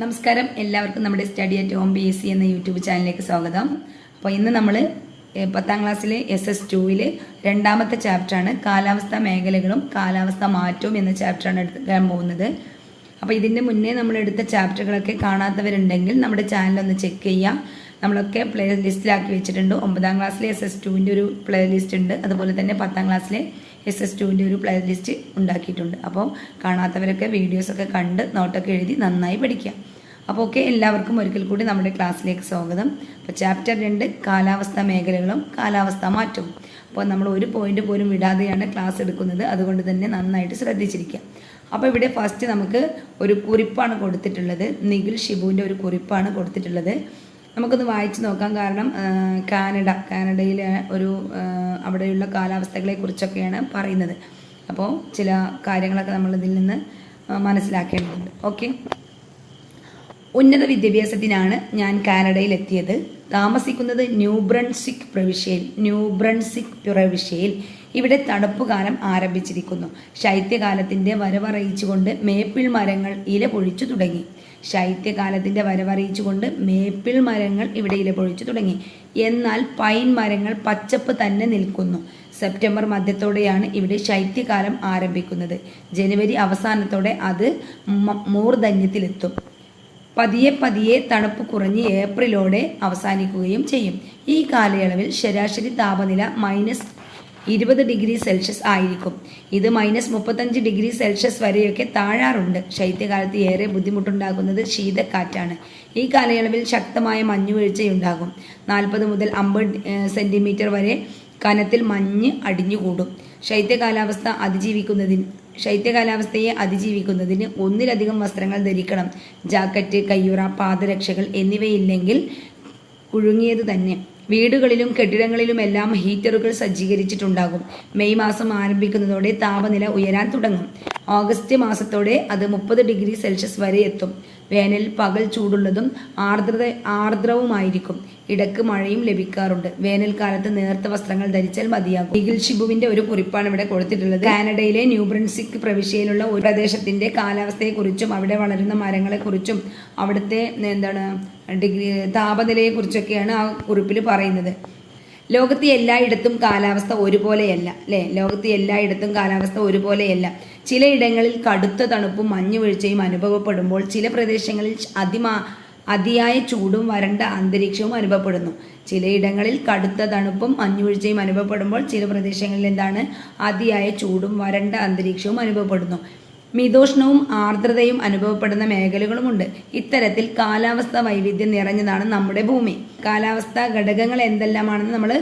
നമസ്കാരം. എല്ലാവർക്കും നമ്മുടെ study at home B S C എന്ന യൂട്യൂബ് ചാനലിലേക്ക് സ്വാഗതം. അപ്പോൾ ഇന്ന് നമ്മൾ പത്താം ക്ലാസ്സിലെ എസ് എസ് ടുവിലെ രണ്ടാമത്തെ ചാപ്റ്ററാണ് കാലാവസ്ഥാ മേഖലകളും കാലാവസ്ഥാ മാറ്റവും എന്ന ചാപ്റ്ററാണ് എടുക്കാൻ പോകുന്നത്. അപ്പോൾ ഇതിന്റെ മുന്നേ നമ്മൾ എടുത്ത ചാപ്റ്ററുകളൊക്കെ കാണാത്തവരുണ്ടെങ്കിൽ നമ്മുടെ ചാനൽ ഒന്ന് ചെക്ക് ചെയ്യാം. നമ്മളൊക്കെ പ്ലേ ലിസ്റ്റിലാക്കി വെച്ചിട്ടുണ്ട്. ഒമ്പതാം ക്ലാസ്സിലെ എസ് എസ് ടുവിന്റെ ഒരു പ്ലേ ലിസ്റ്റ് ഉണ്ട്. അതുപോലെ തന്നെ പത്താം ക്ലാസ്സിലെ എസ് എസ് ടുവിന്റെ ഒരു പ്ലേ ലിസ്റ്റ് ഉണ്ടാക്കിയിട്ടുണ്ട്. അപ്പോൾ കാണാത്തവരൊക്കെ വീഡിയോസൊക്കെ കണ്ട് നോട്ടൊക്കെ എഴുതി നന്നായി പഠിക്കുക അപ്പോൾ ഓക്കെ എല്ലാവർക്കും ഒരിക്കൽ കൂടി നമ്മുടെ ക്ലാസ്സിലേക്ക് സ്വാഗതം. അപ്പോൾ ചാപ്റ്റർ രണ്ട് കാലാവസ്ഥാ മേഖലകളും കാലാവസ്ഥാ മാറ്റവും. അപ്പോൾ നമ്മൾ ഒരു പോയിന്റ് പോലും വിടാതെയാണ് ക്ലാസ് എടുക്കുന്നത്. അതുകൊണ്ട് തന്നെ നന്നായിട്ട് ശ്രദ്ധിച്ചിരിക്കുക. അപ്പോൾ ഇവിടെ ഫസ്റ്റ് നമുക്ക് ഒരു കുറിപ്പാണ് കൊടുത്തിട്ടുള്ളത്. നിഖിൽ ഷിബുവിന്റെ ഒരു കുറിപ്പാണ് കൊടുത്തിട്ടുള്ളത്. നമുക്കൊന്ന് വായിച്ചു നോക്കാം. കാരണം കാനഡ കാനഡയിലെ ഒരു അവിടെയുള്ള കാലാവസ്ഥകളെ കുറിച്ചൊക്കെയാണ് പറയുന്നത്. അപ്പോൾ ചില കാര്യങ്ങളൊക്കെ നമ്മൾ ഇതിൽ നിന്ന് മനസ്സിലാക്കേണ്ടതുണ്ട്. ഓക്കെ? ഉന്നത വിദ്യാഭ്യാസത്തിനാണ് ഞാൻ കാനഡയിൽ എത്തിയത് താമസിക്കുന്നത് ന്യൂ ബ്രൺസിക് പ്രവിശ്യയിൽ ന്യൂ ബ്രൺസിക് പ്രവിശ്യയിൽ. ഇവിടെ തണുപ്പുകാലം ആരംഭിച്ചിരിക്കുന്നു. ശൈത്യകാലത്തിന്റെ വരവറിയിച്ചുകൊണ്ട് മേപ്പിൾ മരങ്ങൾ ഇല പൊഴിച്ചു തുടങ്ങി. ശൈത്യകാലത്തിന്റെ വരവറിയിച്ചുകൊണ്ട് മേപ്പിൾ മരങ്ങൾ ഇവിടെ ഇല പൊഴിച്ചു തുടങ്ങി. എന്നാൽ പൈൻ മരങ്ങൾ പച്ചപ്പ് തന്നെ നിൽക്കുന്നു. സെപ്റ്റംബർ മധ്യത്തോടെയാണ് ഇവിടെ ശൈത്യകാലം ആരംഭിക്കുന്നത്. ജനുവരി അവസാനത്തോടെ അത് മൂർധന്യത്തിലെത്തും. പതിയെ പതിയെ തണുപ്പ് കുറഞ്ഞ് ഏപ്രിലോടെ അവസാനിക്കുകയും ചെയ്യും. ഈ കാലയളവിൽ ശരാശരി താപനില മൈനസ് ഇരുപത് ഡിഗ്രി സെൽഷ്യസ് ആയിരിക്കും. ഇത് മൈനസ് മുപ്പത്തഞ്ച് ഡിഗ്രി സെൽഷ്യസ് വരെയൊക്കെ താഴാറുണ്ട്. ശൈത്യകാലത്ത് ഏറെ ബുദ്ധിമുട്ടുണ്ടാകുന്നത് ശീതക്കാറ്റാണ്. ഈ കാലയളവിൽ ശക്തമായ മഞ്ഞുവീഴ്ചയുണ്ടാകും. നാൽപ്പത് മുതൽ അമ്പത് സെന്റിമീറ്റർ വരെ കനത്തിൽ മഞ്ഞ് അടിഞ്ഞുകൂടും. ശൈത്യകാലാവസ്ഥ അതിജീവിക്കുന്നതിന് ശൈത്യകാലാവസ്ഥയെ അതിജീവിക്കുന്നതിന് ഒന്നിലധികം വസ്ത്രങ്ങൾ ധരിക്കണം. ജാക്കറ്റ് കയ്യുറ പാദരക്ഷകൾ എന്നിവയില്ലെങ്കിൽ കുഴുങ്ങിയത് തന്നെ വീടുകളിലും കെട്ടിടങ്ങളിലുമെല്ലാം ഹീറ്ററുകൾ സജ്ജീകരിച്ചിട്ടുണ്ടാകും. മെയ് മാസം ആരംഭിക്കുന്നതോടെ താപനില ഉയരാൻ തുടങ്ങും. ഓഗസ്റ്റ് മാസത്തോടെ അത് മുപ്പത് ഡിഗ്രി സെൽഷ്യസ് വരെ എത്തും. വേനൽ പകൽ ചൂടുള്ളതും ആർദ്രത ആർദ്രവുമായിരിക്കും. ഇടയ്ക്ക് മഴയും ലഭിക്കാറുണ്ട്. വേനൽക്കാലത്ത് നേർത്ത വസ്ത്രങ്ങൾ ധരിച്ചാൽ മതിയാകും. ഇഗിൽ ഷിബുവിന്റെ ഒരു കുറിപ്പാണ് ഇവിടെ കൊടുത്തിട്ടുള്ളത്. കാനഡയിലെ ന്യൂബ്രൻസിക് പ്രവിശ്യയിലുള്ള ഒരു പ്രദേശത്തിന്റെ കാലാവസ്ഥയെക്കുറിച്ചും അവിടെ വളരുന്ന മരങ്ങളെക്കുറിച്ചും അവിടുത്തെ എന്താണ് ഡിഗ്രി താപനിലയെക്കുറിച്ചൊക്കെയാണ് ആ കുറിപ്പിൽ പറയുന്നത്. ലോകത്തെ എല്ലായിടത്തും കാലാവസ്ഥ ഒരുപോലെയല്ല അല്ലേ? ലോകത്തെ എല്ലായിടത്തും കാലാവസ്ഥ ഒരുപോലെയല്ല. ചിലയിടങ്ങളിൽ കടുത്ത തണുപ്പും മഞ്ഞുവീഴ്ചയും അനുഭവപ്പെടുമ്പോൾ ചില പ്രദേശങ്ങളിൽ അതിമാ അതിയായ ചൂടും വരണ്ട അന്തരീക്ഷവും അനുഭവപ്പെടുന്നു. ചിലയിടങ്ങളിൽ കടുത്ത തണുപ്പും മഞ്ഞുവീഴ്ചയും അനുഭവപ്പെടുമ്പോൾ ചില പ്രദേശങ്ങളിൽ എന്താണ്? അതിയായ ചൂടും വരണ്ട അന്തരീക്ഷവും അനുഭവപ്പെടുന്നു. മിതോഷ്ണവും ആർദ്രതയും അനുഭവപ്പെടുന്ന മേഖലകളുമുണ്ട്. ഇത്തരത്തിൽ കാലാവസ്ഥ വൈവിധ്യം നിറഞ്ഞതാണ് നമ്മുടെ ഭൂമി. കാലാവസ്ഥാ ഘടകങ്ങൾ എന്തെല്ലാമാണെന്ന് നമ്മൾ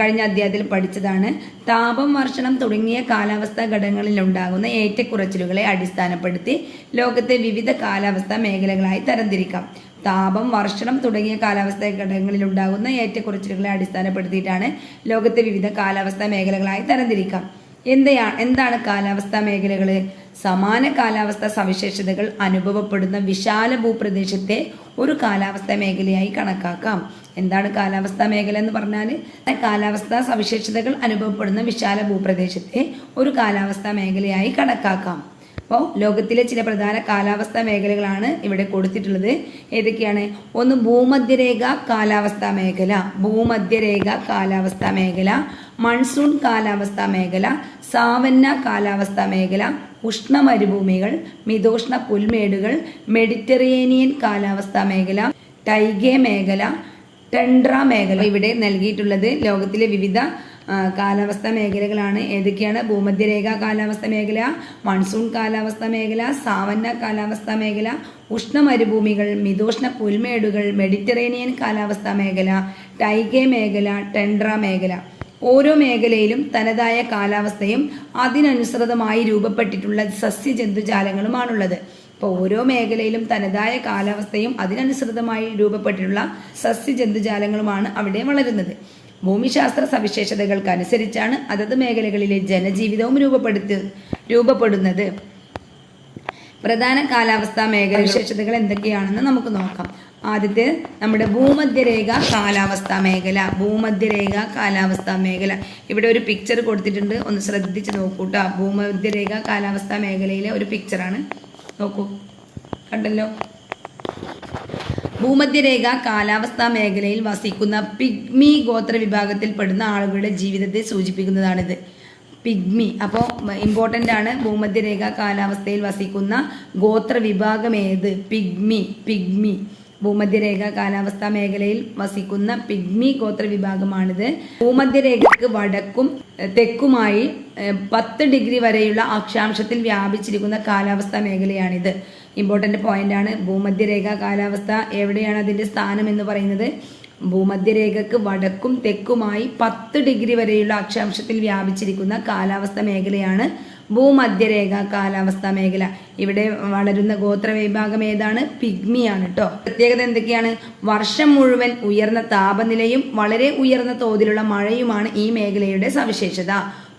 കഴിഞ്ഞ അധ്യായത്തിൽ പഠിച്ചതാണ്. താപം വർഷണം തുടങ്ങിയ കാലാവസ്ഥാ ഘടകങ്ങളിൽ ഉണ്ടാകുന്ന ഏറ്റക്കുറച്ചിലുകളെ അടിസ്ഥാനപ്പെടുത്തി ലോകത്തെ വിവിധ കാലാവസ്ഥാ മേഖലകളായി തരംതിരിക്കാം. താപം വർഷണം തുടങ്ങിയ കാലാവസ്ഥാ ഘടകങ്ങളിൽ ഉണ്ടാകുന്ന ഏറ്റക്കുറച്ചിലുകളെ അടിസ്ഥാനപ്പെടുത്തിയിട്ടാണ് ലോകത്തെ വിവിധ കാലാവസ്ഥാ മേഖലകളായി തരംതിരിക്കാം. എന്തെയാ എന്താണ് കാലാവസ്ഥാ മേഖലകൾ സമാന കാലാവസ്ഥാ സവിശേഷതകൾ അനുഭവപ്പെടുന്ന വിശാല ഭൂപ്രദേശത്തെ ഒരു കാലാവസ്ഥാ മേഖലയായി കണക്കാക്കാം. എന്താണ് കാലാവസ്ഥാ മേഖല എന്ന് പറഞ്ഞാൽ കാലാവസ്ഥാ സവിശേഷതകൾ അനുഭവപ്പെടുന്ന വിശാല ഭൂപ്രദേശത്തെ ഒരു കാലാവസ്ഥാ മേഖലയായി കണക്കാക്കാം. അപ്പോൾ ലോകത്തിലെ ചില പ്രധാന കാലാവസ്ഥാ മേഖലകളാണ് ഇവിടെ കൊടുത്തിട്ടുള്ളത്. ഏതൊക്കെയാണ്? ഒന്ന് ഭൂമധ്യരേഖ കാലാവസ്ഥാ മേഖല. ഭൂമധ്യരേഖ കാലാവസ്ഥാ മേഖല. മൺസൂൺ കാലാവസ്ഥാ മേഖല. സാവന്ന കാലാവസ്ഥാ മേഖല. ഉഷ്ണ മരുഭൂമികൾ മിതോഷ്ണ പുൽമേടുകൾ. മെഡിറ്ററേനിയൻ കാലാവസ്ഥാ മേഖല. ടൈഗേ മേഖല. ടെൻഡ്ര മേഖല. ഇവിടെ നൽകിയിട്ടുള്ളത് ലോകത്തിലെ വിവിധ കാലാവസ്ഥാ മേഖലകളാണ്. ഏതൊക്കെയാണ്? ഭൂമധ്യരേഖ കാലാവസ്ഥ മേഖല മൺസൂൺ കാലാവസ്ഥ മേഖല സാവന്ന കാലാവസ്ഥ മേഖല ഉഷ്ണ മരുഭൂമികൾ മിതോഷ്ണ പുൽമേടുകൾ മെഡിറ്ററേനിയൻ കാലാവസ്ഥ മേഖല ടൈഗേ മേഖല ടെൻഡ്ര മേഖല. ഓരോ മേഖലയിലും തനതായ കാലാവസ്ഥയും അതിനനുസൃതമായി രൂപപ്പെട്ടിട്ടുള്ള സസ്യജന്തുജാലങ്ങളുമാണുള്ളത്. ഇപ്പോൾ ഓരോ മേഖലയിലും തനതായ കാലാവസ്ഥയും അതിനനുസൃതമായി രൂപപ്പെട്ടിട്ടുള്ള സസ്യജന്തുജാലങ്ങളുമാണ് അവിടെ വളരുന്നത്. ഭൂമിശാസ്ത്ര സവിശേഷതകൾക്കനുസരിച്ചാണ് അതത് മേഖലകളിലെ ജനജീവിതവും രൂപപ്പെടുത്തി രൂപപ്പെടുന്നത്. പ്രധാന കാലാവസ്ഥാ മേഖല വിശേഷതകൾ എന്തൊക്കെയാണെന്ന് നമുക്ക് നോക്കാം. ആദ്യത്തെ നമ്മുടെ ഭൂമധ്യരേഖ കാലാവസ്ഥാ മേഖല ഭൂമധ്യരേഖ കാലാവസ്ഥാ മേഖല. ഇവിടെ ഒരു പിക്ചർ കൊടുത്തിട്ടുണ്ട്. ഒന്ന് ശ്രദ്ധിച്ച് നോക്കൂട്ടോ. ഭൂമധ്യരേഖ കാലാവസ്ഥാ മേഖലയിലെ ഒരു പിക്ചറാണ് നോക്കൂ. കണ്ടല്ലോ? ഭൂമധ്യരേഖ കാലാവസ്ഥാ മേഖലയിൽ വസിക്കുന്ന പിഗ്മി ഗോത്ര വിഭാഗത്തിൽപ്പെടുന്ന ആളുകളുടെ ജീവിതത്തെ സൂചിപ്പിക്കുന്നതാണിത്. പിഗ്മി അപ്പോൾ ഇമ്പോർട്ടന്റ് ആണ്. ഭൂമധ്യരേഖ കാലാവസ്ഥയിൽ വസിക്കുന്ന ഗോത്ര വിഭാഗം ഏത്? Pygmy pygmy. ഭൂമധ്യരേഖ കാലാവസ്ഥാ മേഖലയിൽ വസിക്കുന്ന പിഗ്മി ഗോത്ര വിഭാഗമാണിത്. ഭൂമധ്യരേഖക്ക് വടക്കും തെക്കുമായി പത്ത് ഡിഗ്രി വരെയുള്ള അക്ഷാംശത്തിൽ വ്യാപിച്ചിരിക്കുന്ന കാലാവസ്ഥാ മേഖലയാണിത്. ഇമ്പോർട്ടന്റ് പോയിന്റ് ആണ് ഭൂമധ്യരേഖ കാലാവസ്ഥ. എവിടെയാണ് അതിന്റെ സ്ഥാനം എന്ന് പറയുന്നത്? ഭൂമധ്യരേഖക്ക് വടക്കും തെക്കുമായി പത്ത് ഡിഗ്രി വരെയുള്ള അക്ഷാംശത്തിൽ വ്യാപിച്ചിരിക്കുന്ന കാലാവസ്ഥ മേഖലയാണ് ഭൂമധ്യരേഖ കാലാവസ്ഥ മേഖല. ഇവിടെ വളരുന്ന ഗോത്ര വിഭാഗം ഏതാണ്? പിഗ്മിയാണ് കേട്ടോ പ്രത്യേകത എന്തൊക്കെയാണ്? വർഷം മുഴുവൻ ഉയർന്ന താപനിലയും വളരെ ഉയർന്ന തോതിലുള്ള മഴയുമാണ് ഈ മേഖലയുടെ സവിശേഷത.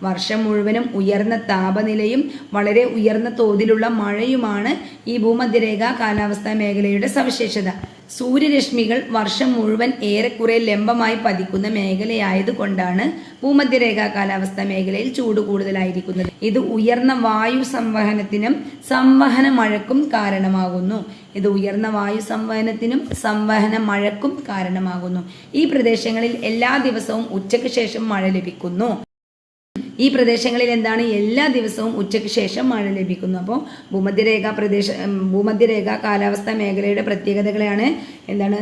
വർഷം മുഴുവനും ഉയർന്ന താപനിലയും വളരെ ഉയർന്ന തോതിലുള്ള മഴയുമാണ് ഈ ഭൂമധ്യരേഖ കാലാവസ്ഥാ മേഖലയുടെ സവിശേഷത. സൂര്യരശ്മികൾ വർഷം മുഴുവൻ ഏറെക്കുറെ ലംബമായി പതിക്കുന്ന മേഖലയായതുകൊണ്ടാണ് ഭൂമധ്യരേഖാ കാലാവസ്ഥ മേഖലയിൽ ചൂട് കൂടുതലായിരിക്കുന്നത്. ഇത് ഉയർന്ന വായു സംവഹനത്തിനും സംവഹന മഴക്കും കാരണമാകുന്നു. ഇത് ഉയർന്ന വായു സംവഹനത്തിനും സംവഹന മഴക്കും കാരണമാകുന്നു. ഈ പ്രദേശങ്ങളിൽ എല്ലാ ദിവസവും ഉച്ചയ്ക്ക് ശേഷം മഴ ലഭിക്കുന്നു. ഈ പ്രദേശങ്ങളിൽ എന്താണ്? എല്ലാ ദിവസവും ഉച്ചയ്ക്ക് ശേഷം മഴ ലഭിക്കുന്നു. അപ്പോൾ ഭൂമധ്യരേഖ പ്രദേശ ഭൂമധ്യരേഖ കാലാവസ്ഥാ മേഖലയുടെ പ്രത്യേകതകളെയാണ് എന്താണ്?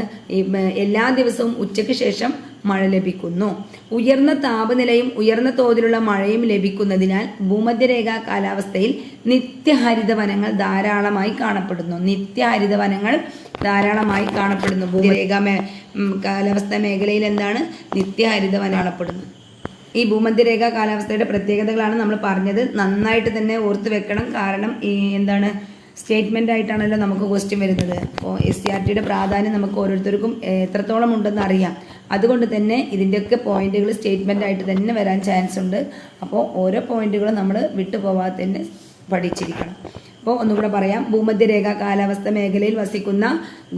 എല്ലാ ദിവസവും ഉച്ചയ്ക്ക് ശേഷം മഴ ലഭിക്കുന്നു. ഉയർന്ന താപനിലയും ഉയർന്ന തോതിലുള്ള മഴയും ലഭിക്കുന്നതിനാൽ ഭൂമധ്യരേഖ കാലാവസ്ഥയിൽ നിത്യഹരിത വനങ്ങൾ ധാരാളമായി കാണപ്പെടുന്നു. നിത്യഹരിത വനങ്ങൾ ധാരാളമായി കാണപ്പെടുന്നു. ഭൂമരേഖ കാലാവസ്ഥ മേഖലയിൽ എന്താണ്? നിത്യഹരിത വനം കാണപ്പെടുന്നു. ഈ ഭൂമധ്യരേഖ കാലാവസ്ഥയുടെ പ്രത്യേകതകളാണ് നമ്മൾ പറഞ്ഞത്. നന്നായിട്ട് തന്നെ ഓർത്ത് വെക്കണം. കാരണം ഈ എന്താണ് സ്റ്റേറ്റ്മെന്റ് ആയിട്ടാണല്ലോ നമുക്ക് ക്വസ്റ്റ്യൻ വരുന്നത്. അപ്പോൾ എസ് സി ആർ ടിയുടെ പ്രാധാന്യം നമുക്ക് ഓരോരുത്തർക്കും എത്രത്തോളം ഉണ്ടെന്ന് അറിയാം. അതുകൊണ്ട് തന്നെ ഇതിന്റെയൊക്കെ പോയിന്റുകൾ സ്റ്റേറ്റ്മെന്റ് ആയിട്ട് തന്നെ വരാൻ ചാൻസ് ഉണ്ട്. അപ്പോൾ ഓരോ പോയിന്റുകളും നമ്മൾ വിട്ടുപോവാതെ തന്നെ പഠിച്ചിരിക്കണം. അപ്പോൾ ഒന്നുകൂടെ പറയാം. ഭൂമധ്യരേഖ കാലാവസ്ഥ മേഖലയിൽ വസിക്കുന്ന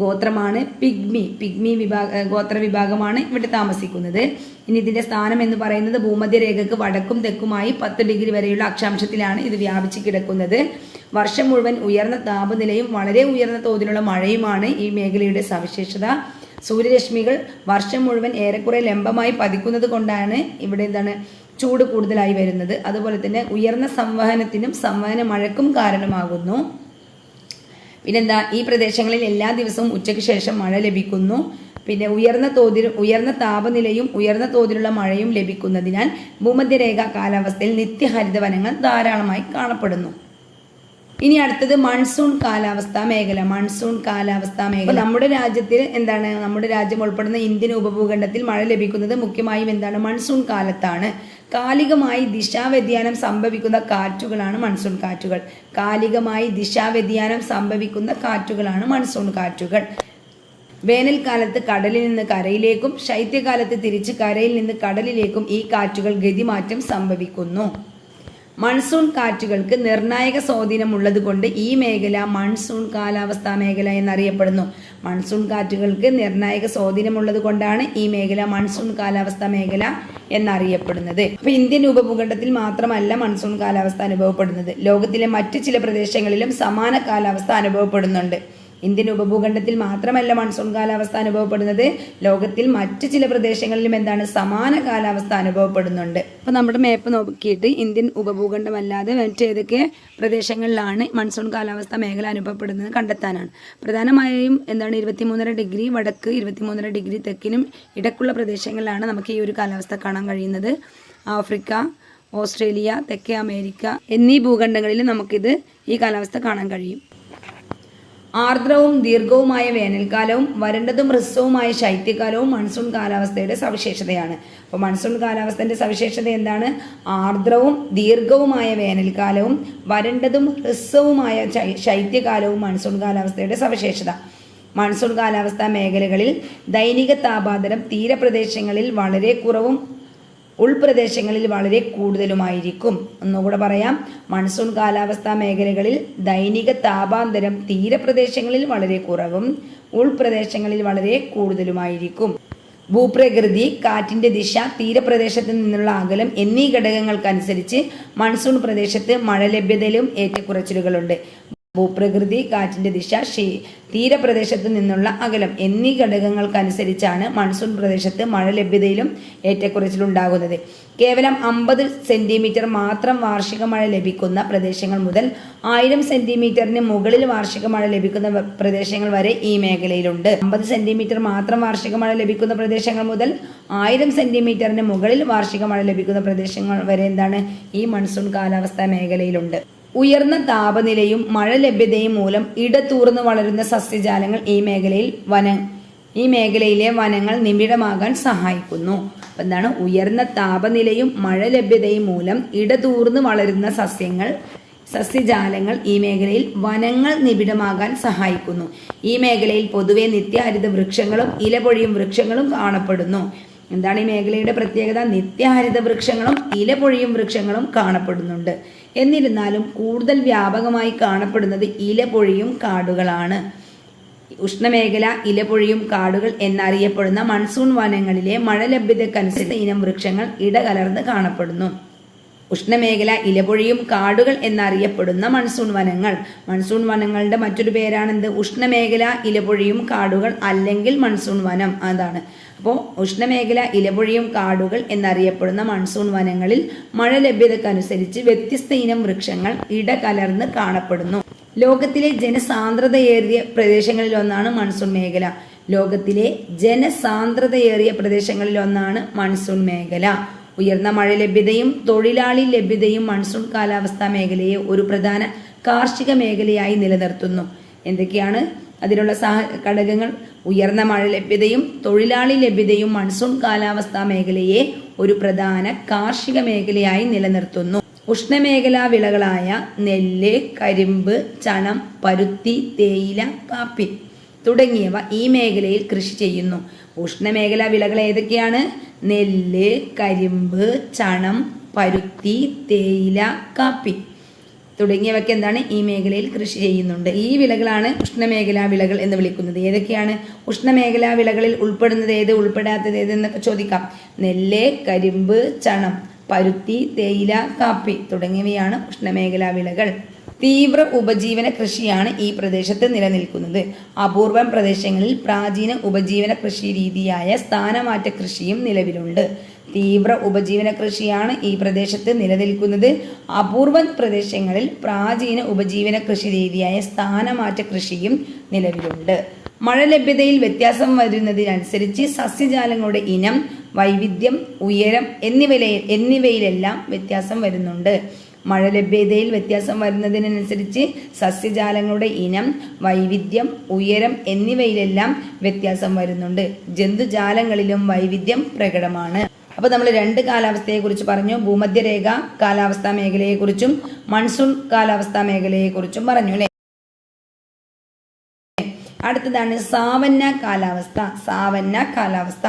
ഗോത്രമാണ് പിഗ്മി. പിഗ്മി വിഭാഗ ഗോത്ര വിഭാഗമാണ് ഇവിടെ താമസിക്കുന്നത്. ഇനി ഇതിന്റെ സ്ഥാനം എന്ന് പറയുന്നത് ഭൂമധ്യരേഖക്ക് വടക്കും തെക്കുമായി പത്ത് ഡിഗ്രി വരെയുള്ള അക്ഷാംശത്തിലാണ് ഇത് വ്യാപിച്ച് കിടക്കുന്നത്. വർഷം മുഴുവൻ ഉയർന്ന താപനിലയും വളരെ ഉയർന്ന തോതിലുള്ള മഴയുമാണ് ഈ മേഖലയുടെ സവിശേഷത. സൂര്യരശ്മികൾ വർഷം മുഴുവൻ ഏറെക്കുറെ ലംബമായി പതിക്കുന്നത് കൊണ്ടാണ് ഇവിടെ എന്താണ് ചൂട് കൂടുതലായി വരുന്നത്. അതുപോലെ തന്നെ ഉയർന്ന സംവഹനത്തിനും സംവഹന മഴക്കും കാരണമാകുന്നു. പിന്നെന്താ ഈ പ്രദേശങ്ങളിൽ എല്ലാ ദിവസവും ഉച്ചയ്ക്ക് ശേഷം മഴ ലഭിക്കുന്നു. പിന്നെ ഉയർന്ന തോതിൽ ഉയർന്ന താപനിലയും ഉയർന്ന തോതിലുള്ള മഴയും ലഭിക്കുന്നതിനാൽ ഭൂമധ്യരേഖ കാലാവസ്ഥയിൽ നിത്യഹരിത വനങ്ങൾ ധാരാളമായി കാണപ്പെടുന്നു. ഇനി അടുത്തത് മൺസൂൺ കാലാവസ്ഥാ മേഖല മൺസൂൺ കാലാവസ്ഥാ മേഖല. നമ്മുടെ രാജ്യത്തിൽ എന്താണ് നമ്മുടെ രാജ്യം ഉൾപ്പെടുന്ന ഇന്ത്യൻ ഉപഭൂഖണ്ഡത്തിൽ മഴ ലഭിക്കുന്നത് മുഖ്യമായും എന്താണ് മൺസൂൺ കാലത്താണ്. കാലികമായി ദിശാവ്യതിയാനം സംഭവിക്കുന്ന കാറ്റുകളാണ് മൺസൂൺ കാറ്റുകൾ. കാലികമായി ദിശാവ്യതിയാനം സംഭവിക്കുന്ന കാറ്റുകളാണ് മൺസൂൺ കാറ്റുകൾ. വേനൽക്കാലത്ത് കടലിൽ നിന്ന് കരയിലേക്കും ശൈത്യകാലത്ത് തിരിച്ച് കരയിൽ നിന്ന് കടലിലേക്കും ഈ കാറ്റുകൾ ഗതിമാറ്റം സംഭവിക്കുന്നു. മൺസൂൺ കാറ്റുകൾക്ക് നിർണായക സ്വാധീനമുള്ളത് ഉള്ളതുകൊണ്ട് ഈ മേഖല മൺസൂൺ കാലാവസ്ഥാ മേഖല എന്നറിയപ്പെടുന്നു. മൺസൂൺ കാറ്റുകൾക്ക് നിർണായക സ്വാധീനമുള്ളത് കൊണ്ടാണ് ഈ മേഖല മൺസൂൺ കാലാവസ്ഥ മേഖല എന്നറിയപ്പെടുന്നത്. അപ്പൊ ഇന്ത്യൻ ഉപഭൂഖണ്ഡത്തിൽ മാത്രമല്ല മൺസൂൺ കാലാവസ്ഥ അനുഭവപ്പെടുന്നത്. ലോകത്തിലെ മറ്റു ചില പ്രദേശങ്ങളിലും സമാന കാലാവസ്ഥ അനുഭവപ്പെടുന്നുണ്ട്. ഇന്ത്യൻ ഉപഭൂഖണ്ഡത്തിൽ മാത്രമല്ല മൺസൂൺ കാലാവസ്ഥ അനുഭവപ്പെടുന്നത്. ലോകത്തിൽ മറ്റ് ചില പ്രദേശങ്ങളിലും എന്താണ് സമാന കാലാവസ്ഥ അനുഭവപ്പെടുന്നുണ്ട്. അപ്പോൾ നമ്മുടെ മാപ്പ് നോക്കിയിട്ട് ഇന്ത്യൻ ഉപഭൂഖണ്ഡമല്ലാതെ മറ്റേതൊക്കെ പ്രദേശങ്ങളിലാണ് മൺസൂൺ കാലാവസ്ഥ മേഖല അനുഭവപ്പെടുന്നത് കണ്ടെത്താനാണ്. പ്രധാനമായും എന്താണ് ഇരുപത്തിമൂന്നര ഡിഗ്രി വടക്ക് ഇരുപത്തിമൂന്നര ഡിഗ്രി തെക്കിനും ഇടക്കുള്ള പ്രദേശങ്ങളിലാണ് നമുക്ക് ഈ ഒരു കാലാവസ്ഥ കാണാൻ കഴിയുന്നത്. ആഫ്രിക്ക ഓസ്ട്രേലിയ തെക്കേ അമേരിക്ക എന്നീ ഭൂഖണ്ഡങ്ങളിൽ നമുക്കിത് ഈ കാലാവസ്ഥ കാണാൻ കഴിയും. ആർദ്രവും ദീർഘവുമായ വേനൽക്കാലവും വരണ്ടതും ഹ്രസ്വവുമായ ശൈത്യകാലവും മൺസൂൺ കാലാവസ്ഥയുടെ സവിശേഷതയാണ്. അപ്പോൾ മൺസൂൺ കാലാവസ്ഥയുടെ സവിശേഷത എന്താണ്? ആർദ്രവും ദീർഘവുമായ വേനൽക്കാലവും വരണ്ടതും ഹ്രസ്വവുമായ ശൈത്യകാലവും മൺസൂൺ കാലാവസ്ഥയുടെ സവിശേഷത. മൺസൂൺ കാലാവസ്ഥാ മേഖലകളിൽ ദൈനിക താപാതരം തീരപ്രദേശങ്ങളിൽ വളരെ കുറവും ഉൾപ്രദേശങ്ങളിൽ വളരെ കൂടുതലുമായിരിക്കും. ഒന്നുകൂടെ പറയാം. മൺസൂൺ കാലാവസ്ഥാ മേഖലകളിൽ ദൈനിക താപാന്തരം തീരപ്രദേശങ്ങളിൽ വളരെ കുറവും ഉൾപ്രദേശങ്ങളിൽ വളരെ കൂടുതലുമായിരിക്കും. ഭൂപ്രകൃതി കാറ്റിന്റെ ദിശ തീരപ്രദേശത്ത് നിന്നുള്ള അകലം എന്നീ ഘടകങ്ങൾക്കനുസരിച്ച് മൺസൂൺ പ്രദേശത്ത് മഴ ലഭ്യതയിലും ഏറ്റക്കുറച്ചിലുകളുണ്ട്. ഭൂപ്രകൃതി കാറ്റിന്റെ ദിശ ഷീ തീരപ്രദേശത്ത് നിന്നുള്ള അകലം എന്നീ ഘടകങ്ങൾക്കനുസരിച്ചാണ് മൺസൂൺ പ്രദേശത്ത് മഴ ലഭ്യതയിലും ഏറ്റക്കുറച്ചിലുണ്ടാകുന്നത് കേവലം അമ്പത് സെന്റിമീറ്റർ മാത്രം വാർഷിക മഴ ലഭിക്കുന്ന പ്രദേശങ്ങൾ മുതൽ ആയിരം സെന്റിമീറ്ററിന് മുകളിൽ വാർഷിക മഴ ലഭിക്കുന്ന പ്രദേശങ്ങൾ വരെ ഈ മേഖലയിലുണ്ട്. അമ്പത് സെന്റിമീറ്റർ മാത്രം വാർഷിക മഴ ലഭിക്കുന്ന പ്രദേശങ്ങൾ മുതൽ ആയിരം സെന്റിമീറ്ററിന് മുകളിൽ വാർഷിക മഴ ലഭിക്കുന്ന പ്രദേശങ്ങൾ വരെ എന്താണ് ഈ മൺസൂൺ കാലാവസ്ഥാ മേഖലയിലുണ്ട്. ഉയർന്ന താപനിലയും മഴ ലഭ്യതയും മൂലം ഇടതൂർന്ന് വളരുന്ന സസ്യജാലങ്ങൾ ഈ മേഖലയിൽ വന ഈ മേഖലയിലെ വനങ്ങൾ നിബിഡമാകാൻ സഹായിക്കുന്നു. അപ്പം എന്താണ്? ഉയർന്ന താപനിലയും മഴ ലഭ്യതയും മൂലം ഇടതൂർന്ന് വളരുന്ന സസ്യങ്ങൾ സസ്യജാലങ്ങൾ ഈ മേഖലയിൽ വനങ്ങൾ നിബിഡമാകാൻ സഹായിക്കുന്നു. ഈ മേഖലയിൽ പൊതുവെ നിത്യഹരിത വൃക്ഷങ്ങളും ഇലപൊഴിയും വൃക്ഷങ്ങളും കാണപ്പെടുന്നു. എന്താണ് ഈ മേഖലയുടെ പ്രത്യേകത? നിത്യഹരിത വൃക്ഷങ്ങളും ഇലപൊഴിയും വൃക്ഷങ്ങളും കാണപ്പെടുന്നുണ്ട്. എന്നിരുന്നാലും കൂടുതൽ വ്യാപകമായി കാണപ്പെടുന്നത് ഇലപൊഴിയും കാടുകളാണ്. ഉഷ്ണമേഖല ഇലപൊഴിയും കാടുകൾ എന്നറിയപ്പെടുന്ന മൺസൂൺ വനങ്ങളിലെ മഴ ലഭ്യതക്കനുസരിച്ച് ഇനം വൃക്ഷങ്ങൾ ഇടകലർന്ന് കാണപ്പെടുന്നു. ഉഷ്ണമേഖല ഇലപൊഴിയും കാടുകൾ എന്നറിയപ്പെടുന്ന മൺസൂൺ വനങ്ങൾ. മൺസൂൺ വനങ്ങളുടെ മറ്റൊരു പേരാണെന്ത്? ഉഷ്ണമേഖല ഇലപൊഴിയും കാടുകൾ അല്ലെങ്കിൽ മൺസൂൺ വനം. അതാണ്. അപ്പോൾ ഉഷ്ണമേഖല ഇലപൊഴിയും കാടുകൾ എന്നറിയപ്പെടുന്ന മൺസൂൺ വനങ്ങളിൽ മഴ ലഭ്യതക്കനുസരിച്ച് വ്യത്യസ്ത ഇനം വൃക്ഷങ്ങൾ ഇടകലർന്ന് കാണപ്പെടുന്നു. ലോകത്തിലെ ജനസാന്ദ്രതയേറിയ പ്രദേശങ്ങളിലൊന്നാണ് മൺസൂൺ മേഖല. ലോകത്തിലെ ജനസാന്ദ്രതയേറിയ പ്രദേശങ്ങളിലൊന്നാണ് മൺസൂൺ മേഖല. ഉയർന്ന മഴ ലഭ്യതയും തൊഴിലാളി ലഭ്യതയും മൺസൂൺ കാലാവസ്ഥാ മേഖലയെ ഒരു പ്രധാന കാർഷിക മേഖലയായി നിലനിർത്തുന്നു. എന്തൊക്കെയാണ് അതിനുള്ള സാ ഘടകങ്ങൾ ഉയർന്ന മഴ ലഭ്യതയും തൊഴിലാളി ലഭ്യതയും മൺസൂൺ കാലാവസ്ഥാ മേഖലയെ ഒരു പ്രധാന കാർഷിക മേഖലയായി നിലനിർത്തുന്നു. ഉഷ്ണമേഖലാ വിളകളായ നെല്ല് കരിമ്പ് ചണം പരുത്തി തേയില കാപ്പി തുടങ്ങിയവ ഈ മേഖലയിൽ കൃഷി ചെയ്യുന്നു. ഉഷ്ണമേഖലാ വിളകൾ ഏതൊക്കെയാണ്? നെല്ല് കരിമ്പ് ചണം പരുത്തി തേയില കാപ്പി തുടങ്ങിയവയ്ക്ക് എന്താണ്? ഈ മേഖലയിൽ കൃഷി ചെയ്യുന്നുണ്ട്. ഈ വിളകളാണ് ഉഷ്ണമേഖലാ വിളകൾ എന്ന് വിളിക്കുന്നത്. ഏതൊക്കെയാണ് ഉഷ്ണമേഖലാ വിളകളിൽ ഉൾപ്പെടുന്നത്? ഏത് ഉൾപ്പെടാത്തത്? ഏത് എന്നൊക്കെ ചോദിക്കാം. നെല്ല് കരിമ്പ് ചണം പരുത്തി തേയില കാപ്പി തുടങ്ങിയവയാണ് ഉഷ്ണമേഖലാ വിളകൾ. തീവ്ര ഉപജീവന കൃഷിയാണ് ഈ പ്രദേശത്ത് നിലനിൽക്കുന്നത്. അപൂർവം പ്രദേശങ്ങളിൽ പ്രാചീന ഉപജീവന കൃഷി രീതിയായ സ്ഥാനമാറ്റ കൃഷിയും നിലവിലുണ്ട്. തീവ്ര ഉപജീവന കൃഷിയാണ് ഈ പ്രദേശത്ത് നിലനിൽക്കുന്നത്. അപൂർവ പ്രദേശങ്ങളിൽ പ്രാചീന ഉപജീവന കൃഷി രീതിയായ സ്ഥാനമാറ്റ കൃഷിയും നിലവിലുണ്ട്. മഴ ലഭ്യതയിൽ വ്യത്യാസം വരുന്നതിനനുസരിച്ച് സസ്യജാലങ്ങളുടെ ഇനം വൈവിധ്യം ഉയരം എന്നിവയിലെ എന്നിവയിലെല്ലാം വ്യത്യാസം വരുന്നുണ്ട്. മഴ ലഭ്യതയിൽ വ്യത്യാസം വരുന്നതിനനുസരിച്ച് സസ്യജാലങ്ങളുടെ ഇനം വൈവിധ്യം ഉയരം എന്നിവയിലെല്ലാം വ്യത്യാസം വരുന്നുണ്ട്. ജന്തുജാലങ്ങളിലും വൈവിധ്യം പ്രകടമാണ്. അപ്പോൾ നമ്മൾ രണ്ട് കാലാവസ്ഥയെക്കുറിച്ച് പറഞ്ഞു. ഭൂമധ്യരേഖ കാലാവസ്ഥാ മേഖലയെക്കുറിച്ചും മൺസൂൺ കാലാവസ്ഥാ മേഖലയെക്കുറിച്ചും പറഞ്ഞു അല്ലേ? അടുത്തതാണ് സാവന്ന കാലാവസ്ഥ. സാവന്ന കാലാവസ്ഥ.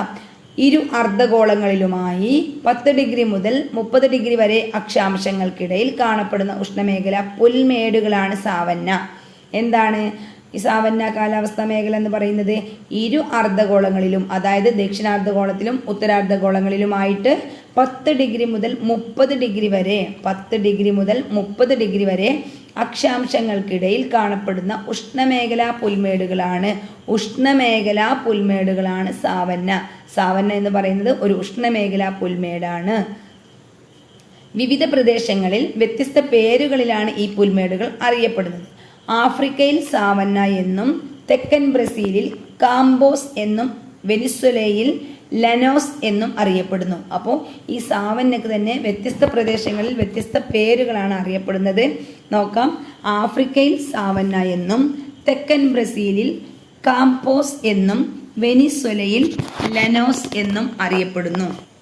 ഇരു അർദ്ധഗോളങ്ങളിലുമായി പത്ത് ഡിഗ്രി മുതൽ മുപ്പത് ഡിഗ്രി വരെ അക്ഷാംശങ്ങൾക്കിടയിൽ കാണപ്പെടുന്ന ഉഷ്ണമേഖല പുൽമേടുകളാണ് സാവന്ന. എന്താണ് ഈ സാവന്ന കാലാവസ്ഥാ മേഖല എന്ന് പറയുന്നത്? ഇരു അർദ്ധഗോളങ്ങളിലും അതായത് ദക്ഷിണാർദ്ധഗോളത്തിലും ഉത്തരാർദ്ധഗോളങ്ങളിലുമായിട്ട് പത്ത് ഡിഗ്രി മുതൽ മുപ്പത് ഡിഗ്രി വരെ പത്ത് ഡിഗ്രി മുതൽ മുപ്പത് ഡിഗ്രി വരെ അക്ഷാംശങ്ങൾക്കിടയിൽ കാണപ്പെടുന്ന ഉഷ്ണമേഖലാ പുൽമേടുകളാണ്. ഉഷ്ണമേഖലാ പുൽമേടുകളാണ് സാവന്ന. സാവന്ന എന്ന് പറയുന്നത് ഒരു ഉഷ്ണമേഖലാ പുൽമേടാണ്. വിവിധ പ്രദേശങ്ങളിൽ വ്യത്യസ്ത പേരുകളിലാണ് ഈ പുൽമേടുകൾ അറിയപ്പെടുന്നത്. ആഫ്രിക്കയിൽ സാവന്ന എന്നും തെക്കൻ ബ്രസീലിൽ കാംബോസ് എന്നും വെനിസ്വലയിൽ ലനോസ് എന്നും അറിയപ്പെടുന്നു. അപ്പോൾ ഈ സാവന്നക്ക് തന്നെ വ്യത്യസ്ത പ്രദേശങ്ങളിൽ വ്യത്യസ്ത പേരുകളാണ് അറിയപ്പെടുന്നത്. നോക്കാം. ആഫ്രിക്കയിൽ സാവന്ന എന്നും തെക്കൻ ബ്രസീലിൽ കാംപോസ് എന്നും വെനിസ്വലയിൽ ലനോസ് എന്നും അറിയപ്പെടുന്നു.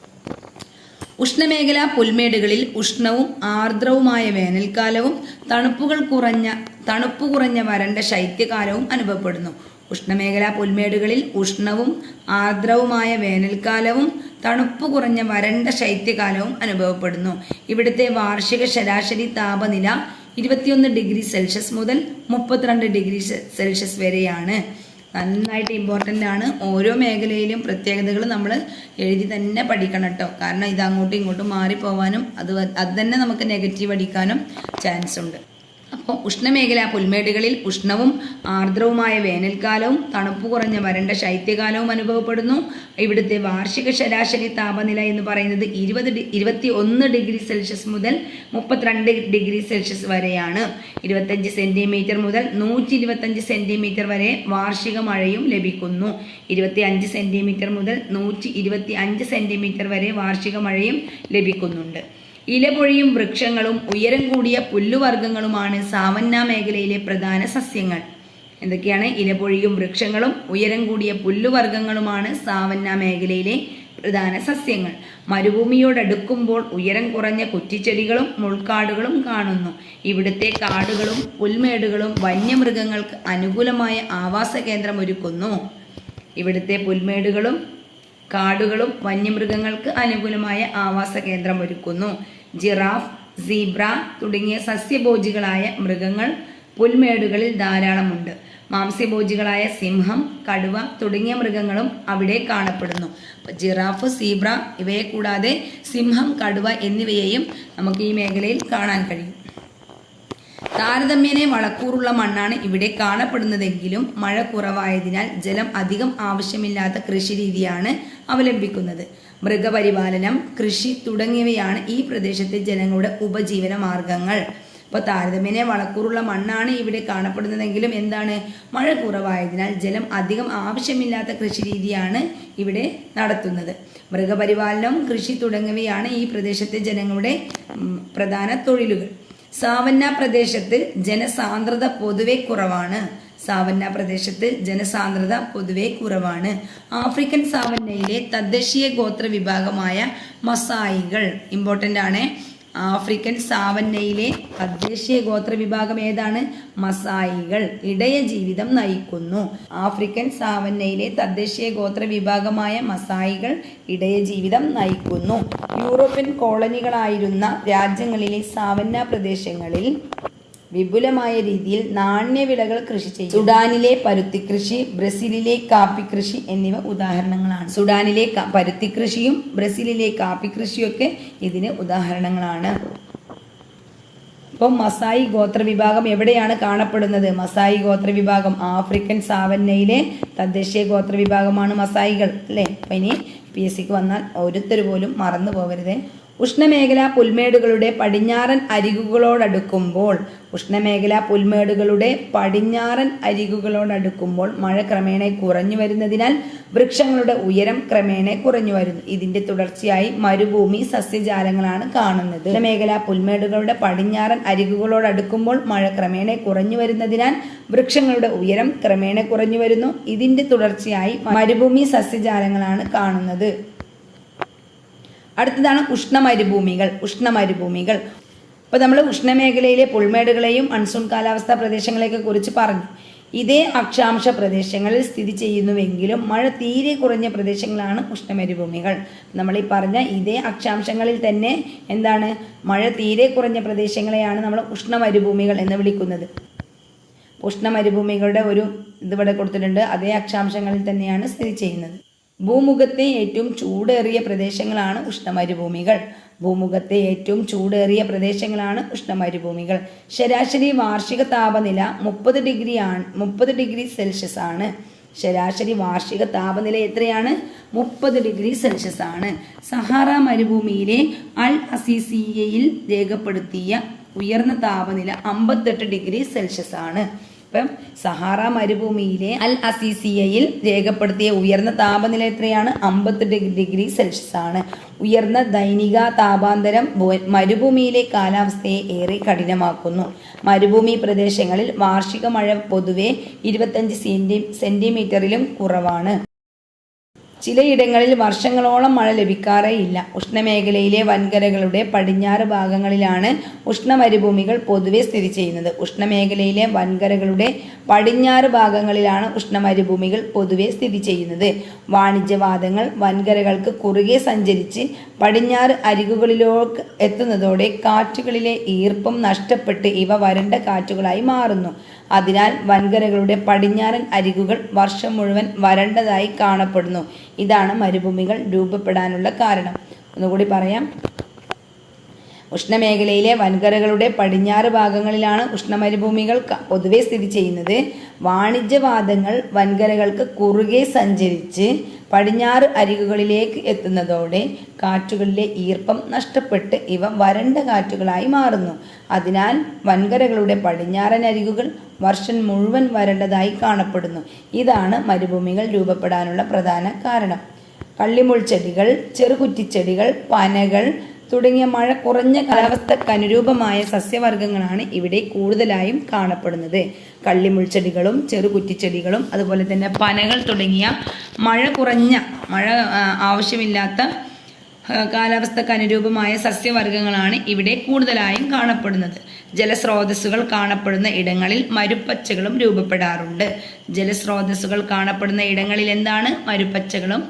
ഉഷ്ണമേഖലാ പുൽമേടുകളിൽ ഉഷ്ണവും ആർദ്രവുമായ വേനൽക്കാലവും തണുപ്പുകൾ കുറഞ്ഞ തണുപ്പ് കുറഞ്ഞ വരണ്ട ശൈത്യകാലവും അനുഭവപ്പെടുന്നു. ഉഷ്ണമേഖലാ പുൽമേടുകളിൽ ഉഷ്ണവും ആർദ്രവുമായ വേനൽക്കാലവും തണുപ്പ് കുറഞ്ഞ വരണ്ട ശൈത്യകാലവും അനുഭവപ്പെടുന്നു. ഇവിടുത്തെ വാർഷിക ശരാശരി താപനില ഇരുപത്തിയൊന്ന് ഡിഗ്രി സെൽഷ്യസ് മുതൽ മുപ്പത്തിരണ്ട് ഡിഗ്രി സെൽഷ്യസ് വരെയാണ്. നന്നായിട്ട് ഇമ്പോർട്ടന്റ് ആണ്. ഓരോ മേഖലയിലും പ്രത്യേകതകൾ നമ്മൾ എഴുതി തന്നെ പഠിക്കണം കേട്ടോ. കാരണം ഇത് അങ്ങോട്ടും ഇങ്ങോട്ടും മാറിപ്പോവാനും അത് അത് തന്നെ നമുക്ക് നെഗറ്റീവ് അടിക്കാനും ചാൻസ് ഉണ്ട്. അപ്പോൾ ഉഷ്ണമേഖലാ പുൽമേടുകളിൽ ഉഷ്ണവും ആർദ്രവുമായ വേനൽക്കാലവും തണുപ്പ് കുറഞ്ഞ വരണ്ട ശൈത്യകാലവും അനുഭവപ്പെടുന്നു. ഇവിടുത്തെ വാർഷിക ശരാശരി താപനില എന്ന് പറയുന്നത് ഇരുപത് ഇരുപത്തി ഒന്ന് ഡിഗ്രി സെൽഷ്യസ് മുതൽ മുപ്പത്തിരണ്ട് ഡിഗ്രി സെൽഷ്യസ് വരെയാണ്. ഇരുപത്തഞ്ച് സെന്റിമീറ്റർ മുതൽ നൂറ്റി ഇരുപത്തഞ്ച് സെന്റിമീറ്റർ വരെ വാർഷിക മഴയും ലഭിക്കുന്നു. ഇരുപത്തി അഞ്ച് സെന്റിമീറ്റർ മുതൽ നൂറ്റി ഇരുപത്തി അഞ്ച് സെന്റിമീറ്റർ വരെ വാർഷിക മഴയും ലഭിക്കുന്നുണ്ട്. ഇലപൊഴിയും വൃക്ഷങ്ങളും ഉയരം കൂടിയ പുല്ലുവർഗങ്ങളുമാണ് സാവന്ന മേഖലയിലെ പ്രധാന സസ്യങ്ങൾ. എന്തൊക്കെയാണ്? ഇലപൊഴിയും വൃക്ഷങ്ങളും ഉയരം കൂടിയ പുല്ലുവർഗങ്ങളുമാണ് സാവന്ന മേഖലയിലെ പ്രധാന സസ്യങ്ങൾ. മരുഭൂമിയോടടുക്കുമ്പോൾ ഉയരം കുറഞ്ഞ കുറ്റിച്ചെടികളും മുൾക്കാടുകളും കാണുന്നു. ഇവിടുത്തെ കാടുകളും പുൽമേടുകളും വന്യമൃഗങ്ങൾക്ക് അനുകൂലമായ ആവാസ കേന്ദ്രം ഒരുക്കുന്നു. ഇവിടുത്തെ പുൽമേടുകളും കാടുകളും വന്യമൃഗങ്ങൾക്ക് അനുകൂലമായ ആവാസ കേന്ദ്രം ഒരുക്കുന്നു. ജിറാഫ് സീബ്ര തുടങ്ങിയ സസ്യഭോജികളായ മൃഗങ്ങൾ പുൽമേടുകളിൽ ധാരാളമുണ്ട്. മാംസ്യഭോജികളായ സിംഹം കടുവ തുടങ്ങിയ മൃഗങ്ങളും അവിടെ കാണപ്പെടുന്നു. ജിറാഫ് സീബ്ര ഇവയെ കൂടാതെ സിംഹം കടുവ എന്നിവയെയും നമുക്ക് ഈ മേഖലയിൽ കാണാൻ കഴിയും. താരതമ്യേന വളക്കൂറുള്ള മണ്ണാണ് ഇവിടെ കാണപ്പെടുന്നതെങ്കിലും മഴ കുറവായതിനാൽ ജലം അധികം ആവശ്യമില്ലാത്ത കൃഷി രീതിയാണ് അവലംബിക്കുന്നത്. മൃഗപരിപാലനം കൃഷി തുടങ്ങിയവയാണ് ഈ പ്രദേശത്തെ ജനങ്ങളുടെ ഉപജീവന മാർഗങ്ങൾ. അപ്പോൾ താരതമ്യേന വളക്കൂറുള്ള മണ്ണാണ് ഇവിടെ കാണപ്പെടുന്നതെങ്കിലും എന്താണ്? മഴ കുറവായതിനാൽ ജലം അധികം ആവശ്യമില്ലാത്ത കൃഷി രീതിയാണ് ഇവിടെ നടത്തുന്നത്. മൃഗപരിപാലനം കൃഷി തുടങ്ങിയവയാണ് ഈ പ്രദേശത്തെ ജനങ്ങളുടെ പ്രധാന തൊഴിലുകൾ. സാവന്ന പ്രദേശത്ത് ജനസാന്ദ്രത പൊതുവെ കുറവാണ്. സാവന്ന പ്രദേശത്ത് ജനസാന്ദ്രത പൊതുവെ കുറവാണ്. ആഫ്രിക്കൻ സാവന്നയിലെ തദ്ദേശീയ ഗോത്ര വിഭാഗമായ മസായികൾ ഇമ്പോർട്ടന്റ് ആണ്. ആഫ്രിക്കൻ സാവന്നയിലെ തദ്ദേശീയ ഗോത്ര വിഭാഗം ഏതാണ്? മസായികൾ. ഇടയ ജീവിതം നയിക്കുന്നു. ആഫ്രിക്കൻ സാവന്നയിലെ തദ്ദേശീയ ഗോത്ര വിഭാഗമായ മസായികൾ ഇടയ ജീവിതം നയിക്കുന്നു. യൂറോപ്യൻ കോളനികളായിരുന്ന രാജ്യങ്ങളിലെ സാവന്ന പ്രദേശങ്ങളിൽ വിപുലമായ രീതിയിൽ നാണ്യവിളകൾ കൃഷി ചെയ്യും. സുഡാനിലെ പരുത്തി കൃഷി ബ്രസീലിലെ കാപ്പി കൃഷി എന്നിവ ഉദാഹരണങ്ങളാണ്. സുഡാനിലെ പരുത്തി കൃഷിയും ബ്രസീലിലെ കാപ്പി കൃഷിയൊക്കെ ഇതിന് ഉദാഹരണങ്ങളാണ്. ഇപ്പം മസായി ഗോത്രവിഭാഗം എവിടെയാണ് കാണപ്പെടുന്നത്? മസായി ഗോത്രവിഭാഗം ആഫ്രിക്കൻ സാവന്നയിലെ തദ്ദേശീയ ഗോത്രവിഭാഗമാണ് മസായികൾ അല്ലേ? അപ്പം ഇനി പി എസ് സിക്ക് വന്നാൽ ഓരോരുത്തർ പോലും മറന്നു പോകരുതേ. ഉഷ്ണമേഖലാ പുൽമേടുകളുടെ പടിഞ്ഞാറൻ അരികുകളോടടുക്കുമ്പോൾ ഉഷ്ണമേഖലാ പുൽമേടുകളുടെ പടിഞ്ഞാറൻ അരികുകളോടടുക്കുമ്പോൾ മഴ ക്രമേണ കുറഞ്ഞു വരുന്നതിനാൽ വൃക്ഷങ്ങളുടെ ഉയരം ക്രമേണ കുറഞ്ഞു വരുന്നു. ഇതിന്റെ തുടർച്ചയായി മരുഭൂമി സസ്യജാലങ്ങളാണ് കാണുന്നത്. ഉഷ്ണമേഖലാ പുൽമേടുകളുടെ പടിഞ്ഞാറൻ അരികുകളോടടുക്കുമ്പോൾ മഴ ക്രമേണ കുറഞ്ഞു വരുന്നതിനാൽ വൃക്ഷങ്ങളുടെ ഉയരം ക്രമേണ കുറഞ്ഞു വരുന്നു. ഇതിന്റെ തുടർച്ചയായി മരുഭൂമി സസ്യജാലങ്ങളാണ് കാണുന്നത്. അടുത്തതാണ് ഉഷ്ണമരുഭൂമികൾ ഉഷ്ണമരുഭൂമികൾ. ഇപ്പോൾ നമ്മൾ ഉഷ്ണമേഖലയിലെ പുൽമേടുകളെയും മൺസൂൺ കാലാവസ്ഥാ പ്രദേശങ്ങളെയൊക്കെ കുറിച്ച് പറഞ്ഞു. ഇതേ അക്ഷാംശ പ്രദേശങ്ങളിൽ സ്ഥിതി ചെയ്യുന്നുവെങ്കിലും മഴ തീരെ കുറഞ്ഞ പ്രദേശങ്ങളാണ് ഉഷ്ണമരുഭൂമികൾ. നമ്മൾ ഈ പറഞ്ഞ ഇതേ അക്ഷാംശങ്ങളിൽ തന്നെ എന്താണ്? മഴ തീരെ കുറഞ്ഞ പ്രദേശങ്ങളെയാണ് നമ്മൾ ഉഷ്ണമരുഭൂമികൾ എന്ന് വിളിക്കുന്നത്. ഉഷ്ണമരുഭൂമികളുടെ ഒരു ഇതിവിടെ കൊടുത്തിട്ടുണ്ട്. അതേ അക്ഷാംശങ്ങളിൽ തന്നെയാണ് സ്ഥിതി ചെയ്യുന്നത്. ഭൂമുഖത്തെ ഏറ്റവും ചൂടേറിയ പ്രദേശങ്ങളാണ് ഉഷ്ണമരുഭൂമികൾ. ഭൂമുഖത്തെ ഏറ്റവും ചൂടേറിയ പ്രദേശങ്ങളാണ് ഉഷ്ണമരുഭൂമികൾ. ശരാശരി വാർഷിക താപനില മുപ്പത് ഡിഗ്രി ആണ് മുപ്പത് ഡിഗ്രി സെൽഷ്യസ് ആണ്. ശരാശരി വാർഷിക താപനില എത്രയാണ്? മുപ്പത് ഡിഗ്രി സെൽഷ്യസ് ആണ്. സഹാറ മരുഭൂമിയിലെ അൽ അസീസിയയിൽ രേഖപ്പെടുത്തിയ ഉയർന്ന താപനില അമ്പത്തെട്ട് ഡിഗ്രി സെൽഷ്യസ് ആണ്. ഇപ്പം സഹാറ മരുഭൂമിയിലെ അൽ അസീസിയയിൽ രേഖപ്പെടുത്തിയ ഉയർന്ന താപനില എത്രയാണ്? അമ്പത്തി ഡിഗ്രി സെൽഷ്യസ് ആണ്. ഉയർന്ന ദൈനിക താപാന്തരം മരുഭൂമിയിലെ കാലാവസ്ഥയെ ഏറെ കഠിനമാക്കുന്നു. മരുഭൂമി പ്രദേശങ്ങളിൽ വാർഷിക മഴ പൊതുവെ ഇരുപത്തഞ്ച് സെന്റി സെന്റിമീറ്ററിലും കുറവാണ്. ചിലയിടങ്ങളിൽ വർഷങ്ങളോളം മഴ ലഭിക്കാറേയില്ല ഉഷ്ണമേഖലയിലെ വൻകരകളുടെ പടിഞ്ഞാറ് ഭാഗങ്ങളിലാണ് ഉഷ്ണമരുഭൂമികൾ പൊതുവെ സ്ഥിതി ചെയ്യുന്നത്. ഉഷ്ണമേഖലയിലെ വൻകരകളുടെ പടിഞ്ഞാറ് ഭാഗങ്ങളിലാണ് ഉഷ്ണമരുഭൂമികൾ പൊതുവെ സ്ഥിതി ചെയ്യുന്നത്. വാണിജ്യവാദങ്ങൾ വൻകരകൾക്ക് കുറുകെ സഞ്ചരിച്ച് പടിഞ്ഞാറ് അരികുകളിലേക്ക് എത്തുന്നതോടെ കാറ്റുകളിലെ ഈർപ്പം നഷ്ടപ്പെട്ട് ഇവ വരണ്ട കാറ്റുകളായി മാറുന്നു. അതിനാൽ വൻകരകളുടെ പടിഞ്ഞാറൻ അരികുകൾ വർഷം മുഴുവൻ വരണ്ടതായി കാണപ്പെടുന്നു. ഇതാണ് മരുഭൂമികൾ രൂപപ്പെടാനുള്ള കാരണം. ഒന്നുകൂടി പറയാം. ഉഷ്ണമേഖലയിലെ വൻകരകളുടെ പടിഞ്ഞാറ് ഭാഗങ്ങളിലാണ് ഉഷ്ണമരുഭൂമികൾ പൊതുവെ സ്ഥിതി ചെയ്യുന്നത്. വാണിജ്യവാദങ്ങൾ വൻകരകൾക്ക് കുറുകെ സഞ്ചരിച്ച് പടിഞ്ഞാറ് അരികുകളിലേക്ക് എത്തുന്നതോടെ കാറ്റുകളിലെ ഈർപ്പം നഷ്ടപ്പെട്ട് ഇവ വരണ്ട കാറ്റുകളായി മാറുന്നു. അതിനാൽ വൻകരകളുടെ പടിഞ്ഞാറൻ അരികുകൾ വർഷം മുഴുവൻ വരണ്ടതായി കാണപ്പെടുന്നു. ഇതാണ് മരുഭൂമികൾ രൂപപ്പെടാനുള്ള പ്രധാന കാരണം. കള്ളിമുൾച്ചെടികൾ ചെറുകുറ്റിച്ചെടികൾ പനകൾ തുടങ്ങിയ മഴ കുറഞ്ഞ കാലാവസ്ഥക്കനുരൂപമായ സസ്യവർഗങ്ങളാണ് ഇവിടെ കൂടുതലായും കാണപ്പെടുന്നത്. കള്ളിമുൾച്ചെടികളും ചെറുകുറ്റിച്ചെടികളും അതുപോലെ തന്നെ പനകൾ തുടങ്ങിയ മഴ കുറഞ്ഞ മഴ ആവശ്യമില്ലാത്ത കാലാവസ്ഥക്ക് അനുരൂപമായ സസ്യവർഗങ്ങളാണ് ഇവിടെ കൂടുതലായും കാണപ്പെടുന്നത്. ജലസ്രോതസ്സുകൾ കാണപ്പെടുന്ന ഇടങ്ങളിൽ മരുപ്പച്ചകളും രൂപപ്പെടാറുണ്ട്. ജലസ്രോതസ്സുകൾ കാണപ്പെടുന്ന ഇടങ്ങളിൽ എന്താണ്? മരുപ്പച്ചകളും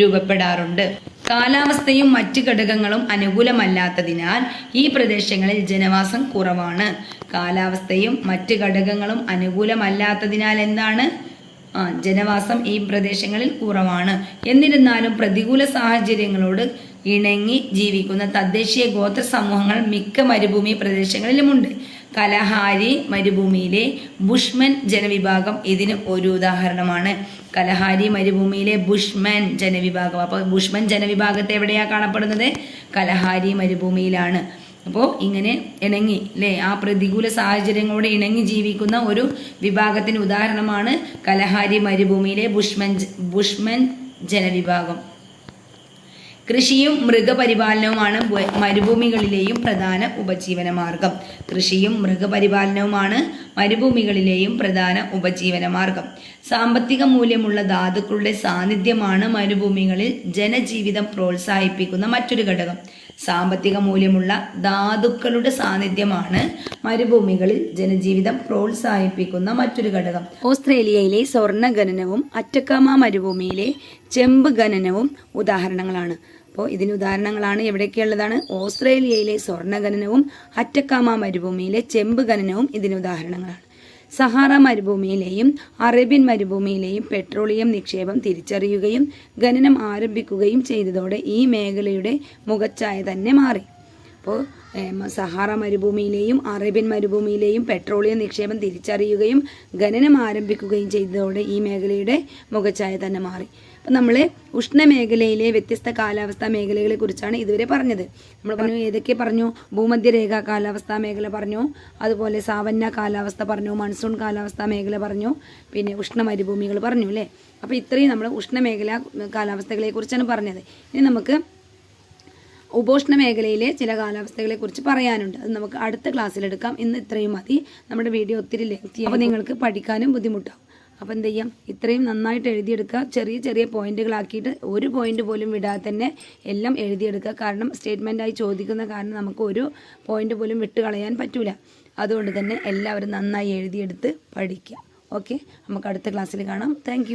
രൂപപ്പെടാറുണ്ട്. കാലാവസ്ഥയും മറ്റ് ഘടകങ്ങളും അനുകൂലമല്ലാത്തതിനാൽ ഈ പ്രദേശങ്ങളിൽ ജനവാസം കുറവാണ്. കാലാവസ്ഥയും മറ്റ് ഘടകങ്ങളും അനുകൂലമല്ലാത്തതിനാൽ എന്താണ്? ജനവാസം ഈ പ്രദേശങ്ങളിൽ കുറവാണ്. എന്നിരുന്നാലും പ്രതികൂല സാഹചര്യങ്ങളോട് ഇണങ്ങി ജീവിക്കുന്ന തദ്ദേശീയ ഗോത്ര സമൂഹങ്ങൾ മിക്ക മരുഭൂമി പ്രദേശങ്ങളിലുമുണ്ട്. കലഹാരി മരുഭൂമിയിലെ ബുഷ്മൻ ജനവിഭാഗം ഇതിന് ഒരു ഉദാഹരണമാണ്. കലഹാരി മരുഭൂമിയിലെ ബുഷ്മൻ ജനവിഭാഗം. അപ്പോൾ ബുഷ്മൻ ജനവിഭാഗത്തെ എവിടെയാണ് കാണപ്പെടുന്നത്? കലഹാരി മരുഭൂമിയിലാണ്. അപ്പോൾ ഇങ്ങനെ ഇണങ്ങി അല്ലേ ആ പ്രതികൂല സാഹചര്യങ്ങളോട് ഇണങ്ങി ജീവിക്കുന്ന ഒരു വിഭാഗത്തിന് ഉദാഹരണമാണ് കലഹാരി മരുഭൂമിയിലെ ബുഷ്മൻ ബുഷ്മൻ ജനവിഭാഗം. കൃഷിയും മൃഗപരിപാലനവുമാണ് മരുഭൂമികളിലെയും പ്രധാന ഉപജീവന മാർഗം കൃഷിയും മൃഗപരിപാലനവുമാണ് മരുഭൂമികളിലെയും പ്രധാന ഉപജീവന മാർഗം സാമ്പത്തിക മൂല്യമുള്ള ധാതുക്കളുടെ സാന്നിധ്യമാണ് മരുഭൂമികളിൽ ജനജീവിതം പ്രോത്സാഹിപ്പിക്കുന്ന മറ്റൊരു ഘടകം. സാമ്പത്തിക മൂല്യമുള്ള ധാതുക്കളുടെ സാന്നിധ്യമാണ് മരുഭൂമികളിൽ ജനജീവിതം പ്രോത്സാഹിപ്പിക്കുന്ന മറ്റൊരു ഘടകം. ഓസ്ട്രേലിയയിലെ സ്വർണ ഖനനവും അറ്റക്കാമ മരുഭൂമിയിലെ ചെമ്പ് ഖനനവും ഉദാഹരണങ്ങളാണ്. അപ്പോൾ ഇതിന് ഉദാഹരണങ്ങളാണ് എവിടെയൊക്കെയുള്ളതാണ്? ഓസ്ട്രേലിയയിലെ സ്വർണ ഖനനവും അറ്റക്കാമ മരുഭൂമിയിലെ ചെമ്പ് ഖനനവും ഇതിന് ഉദാഹരണങ്ങളാണ്. സഹാറ മരുഭൂമിയിലെയും അറേബ്യൻ മരുഭൂമിയിലെയും പെട്രോളിയം നിക്ഷേപം തിരിച്ചറിയുകയും ഖനനം ആരംഭിക്കുകയും ചെയ്തതോടെ ഈ മേഖലയുടെ മുഖച്ഛായ തന്നെ മാറി. അപ്പോൾ സഹാറ മരുഭൂമിയിലെയും അറേബ്യൻ മരുഭൂമിയിലെയും പെട്രോളിയം നിക്ഷേപം തിരിച്ചറിയുകയും ഖനനം ആരംഭിക്കുകയും ചെയ്തതോടെ ഈ മേഖലയുടെ മുഖച്ഛായ തന്നെ മാറി. അപ്പം നമ്മൾ ഉഷ്ണമേഖലയിലെ വ്യത്യസ്ത കാലാവസ്ഥാ മേഖലകളെ കുറിച്ചാണ് ഇതുവരെ പറഞ്ഞത്. നമ്മൾ പറഞ്ഞു ഏതൊക്കെ പറഞ്ഞു? ഭൂമധ്യരേഖ കാലാവസ്ഥാ മേഖല പറഞ്ഞു. അതുപോലെ സാവന്ന കാലാവസ്ഥ പറഞ്ഞു. മൺസൂൺ കാലാവസ്ഥാ മേഖല പറഞ്ഞു. പിന്നെ ഉഷ്ണമരുഭൂമികൾ പറഞ്ഞു അല്ലേ? അപ്പോൾ ഇത്രയും നമ്മൾ ഉഷ്ണമേഖല കാലാവസ്ഥകളെ കുറിച്ചാണ് പറഞ്ഞത്. ഇനി നമുക്ക് ഉപോഷ്ണ മേഖലയിലെ ചില കാലാവസ്ഥകളെ കുറിച്ച് പറയാനുണ്ട്. അത് നമുക്ക് അടുത്ത ക്ലാസ്സിലെടുക്കാം ഇന്ന് ഇത്രയും മതി. നമ്മുടെ വീഡിയോ ഒത്തിരി ലെങ്തി അപ്പോൾ നിങ്ങൾക്ക് പഠിക്കാനും ബുദ്ധിമുട്ടാവും. അപ്പോൾ എന്ത് ചെയ്യാം? ഇത്രയും നന്നായിട്ട് എഴുതിയെടുക്കുക. ചെറിയ ചെറിയ പോയിന്റുകളാക്കിയിട്ട് ഒരു പോയിന്റ് പോലും വിടാതെ തന്നെ എല്ലാം എഴുതിയെടുക്കുക. കാരണം സ്റ്റേറ്റ്മെന്റായി ചോദിക്കുന്ന കാരണം നമുക്ക് ഒരു പോയിന്റ് പോലും വിട്ട് കളയാൻ പറ്റൂല. അതുകൊണ്ട് തന്നെ എല്ലാവരും നന്നായി എഴുതിയെടുത്ത് പഠിക്കുക. ഓക്കെ? നമുക്ക് അടുത്ത ക്ലാസ്സിൽ കാണാം. താങ്ക്